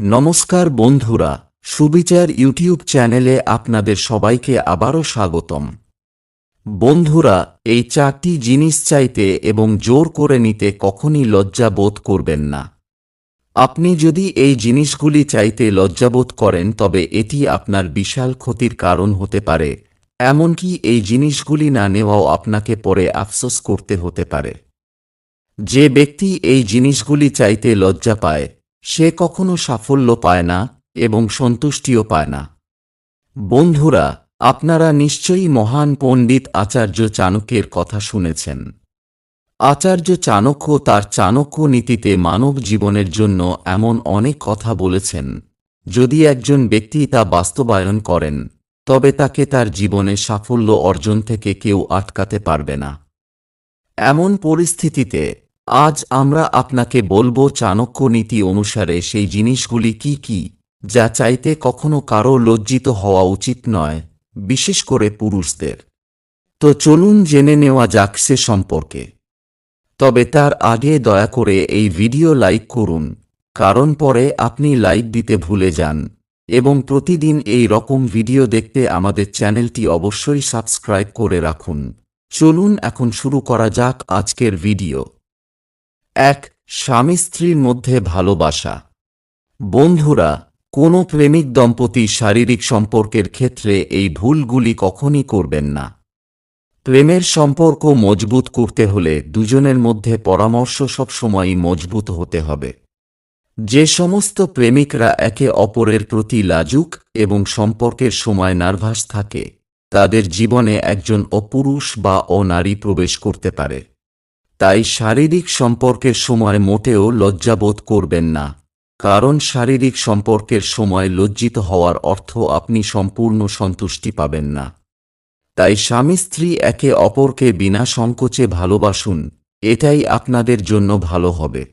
নমস্কার বন্ধুরা, সুবিচার ইউটিউব চ্যানেলে আপনাদের সবাইকে আবারও স্বাগতম। বন্ধুরা, এই চারটি জিনিস চাইতে এবং জোর করে নিতে কখনই লজ্জা বোধ করবেন না। আপনি যদি এই জিনিসগুলি চাইতে লজ্জাবোধ করেন, তবে এটি আপনার বিশাল ক্ষতির কারণ হতে পারে। এমনকি এই জিনিসগুলি না নেওয়াও আপনাকে পরে আফসোস করতে হতে পারে। যে ব্যক্তি এই জিনিসগুলি চাইতে লজ্জা পায় সে কখনো সাফল্য পায় না এবং সন্তুষ্টিও পায় না। বন্ধুরা, আপনারা নিশ্চয়ই মহান পণ্ডিত আচার্য চাণক্যের কথা শুনেছেন। আচার্য চাণক্য তার চাণক্য নীতিতে মানব জীবনের জন্য এমন অনেক কথা বলেছেন। যদি একজন ব্যক্তি তা বাস্তবায়ন করেন, তবে তাকে তার জীবনে সাফল্য অর্জন থেকে কেউ আটকাতে পারবে না। এমন পরিস্থিতিতে আজ আমরা আপনাকে বলব চাণক্য নীতি অনুসারে সেই জিনিসগুলি কি কি, যা চাইতে কখনো কারও লজ্জিত হওয়া উচিত নয়, বিশেষ করে পুরুষদের। তো চলুন জেনে নেওয়া যাক সে সম্পর্কে। তবে তার আগে দয়া করে এই ভিডিও লাইক করুন, কারণ পরে আপনি লাইক দিতে ভুলে যান, এবং প্রতিদিন এই রকম ভিডিও দেখতে আমাদের চ্যানেলটি অবশ্যই সাবস্ক্রাইব করে রাখুন। চলুন এখন শুরু করা যাক আজকের ভিডিও। এক স্বামী স্ত্রীর মধ্যে ভালোবাসা। বন্ধুরা, কোনো প্রেমিক দম্পতি শারীরিক সম্পর্কের ক্ষেত্রে এই ভুলগুলি কখনই করবেন না। প্রেমের সম্পর্ক মজবুত করতে হলে দুজনের মধ্যে পরামর্শ সবসময়ই মজবুত হতে হবে। যে সমস্ত প্রেমিকরা একে অপরের প্রতি লাজুক এবং সম্পর্কের সময় নার্ভাস থাকে, তাদের জীবনে একজন অপুরুষ বা অনারী প্রবেশ করতে পারে। তাই শারীরিক সম্পর্কের সময় মোটেও লজ্জাবোধ করবেন না। কারণ শারীরিক সম্পর্কের সময় লজ্জিত হওয়ার অর্থ আপনি সম্পূর্ণ সন্তুষ্টি পাবেন না। তাই স্বামী স্ত্রী একে অপরকে বিনা সংকোচে ভালোবাসুন, এটাই আপনাদের জন্য ভালো হবে।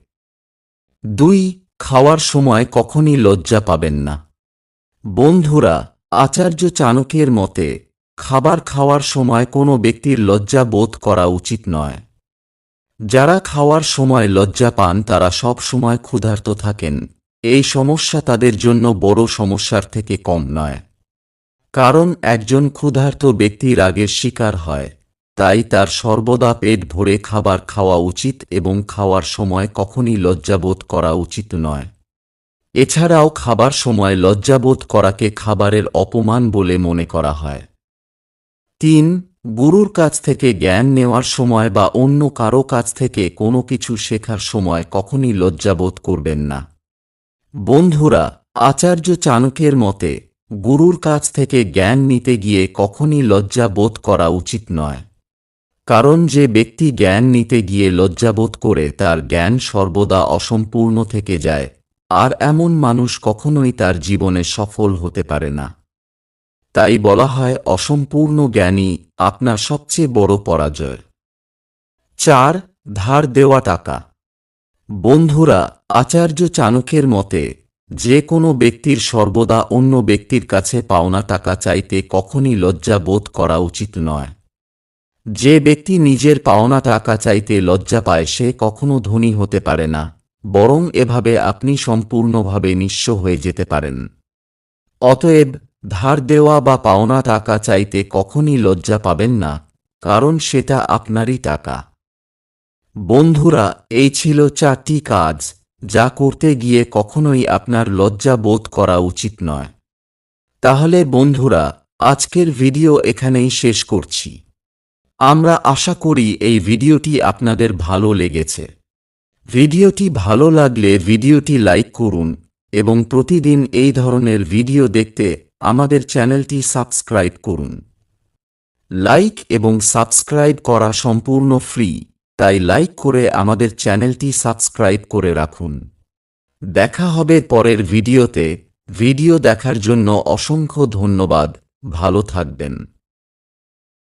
দুই, খাওয়ার সময় কখনই লজ্জা পাবেন না। বন্ধুরা, আচার্য চাণকের মতে, খাবার খাওয়ার সময় কোনো ব্যক্তির লজ্জা বোধ করা উচিত নয়। যারা খাওয়ার সময় লজ্জা পান, তারা সব সময় ক্ষুধার্ত থাকেন। এই সমস্যা তাদের জন্য বড় সমস্যার থেকে কম নয়। কারণ একজন ক্ষুধার্ত ব্যক্তি রাগের শিকার হয়। তাই তার সর্বদা পেট ভরে খাবার খাওয়া উচিত এবং খাওয়ার সময় কখনই লজ্জাবোধ করা উচিত নয়। এছাড়াও খাবার সময় লজ্জাবোধ করাকে খাবারের অপমান বলে মনে করা হয়। তিন গুরুর কাছ থেকে জ্ঞান নেওয়ার সময় বা অন্য কারও কাছ থেকে কোনো কিছু শেখার সময় কখনই লজ্জাবোধ করবেন না। বন্ধুরা, আচার্য চাণকের মতে, গুরুর কাছ থেকে জ্ঞান নিতে গিয়ে কখনই লজ্জা বোধ করা উচিত নয়। কারণ যে ব্যক্তি জ্ঞান নিতে গিয়ে লজ্জাবোধ করে তার জ্ঞান সর্বদা অসম্পূর্ণ থেকে যায়, আর এমন মানুষ কখনোই তার জীবনে সফল হতে পারে না। তাই বলা হয় অসম্পূর্ণ জ্ঞানী আপনার সবচেয়ে বড় পরাজয়। চার, ধার দেওয়া টাকা। বন্ধুরা, আচার্য চাণকের মতে, যে কোনো ব্যক্তির সর্বদা অন্য ব্যক্তির কাছে পাওনা টাকা চাইতে কখনই লজ্জা বোধ করা উচিত নয়। যে ব্যক্তি নিজের পাওনা টাকা চাইতে লজ্জা পায়, সে কখনো ধনী হতে পারে না, বরং এভাবে আপনি সম্পূর্ণভাবে নিঃস্ব হয়ে যেতে পারেন। অতএব ধার দেওয়া বা পাওনা টাকা চাইতে কখনই লজ্জা পাবেন না, কারণ সেটা আপনারই টাকা। বন্ধুরা, এই ছিল চারটি কাজ যা করতে গিয়ে কখনোই আপনার লজ্জা বোধ করা উচিত নয়। তাহলে বন্ধুরা, আজকের ভিডিও এখানেই শেষ করছি। আমরা আশা করি এই ভিডিওটি আপনাদের ভালো লেগেছে। ভিডিওটি ভালো লাগলে ভিডিওটি লাইক করুন এবং প্রতিদিন এই ধরনের ভিডিও দেখতে আমাদের চ্যানেলটি সাবস্ক্রাইব করুন। লাইক এবং সাবস্ক্রাইব করা সম্পূর্ণ ফ্রি, তাই লাইক করে আমাদের চ্যানেলটি সাবস্ক্রাইব করে রাখুন। দেখা হবে পরের ভিডিওতে। ভিডিও দেখার জন্য অসংখ্য ধন্যবাদ। ভালো থাকবেন।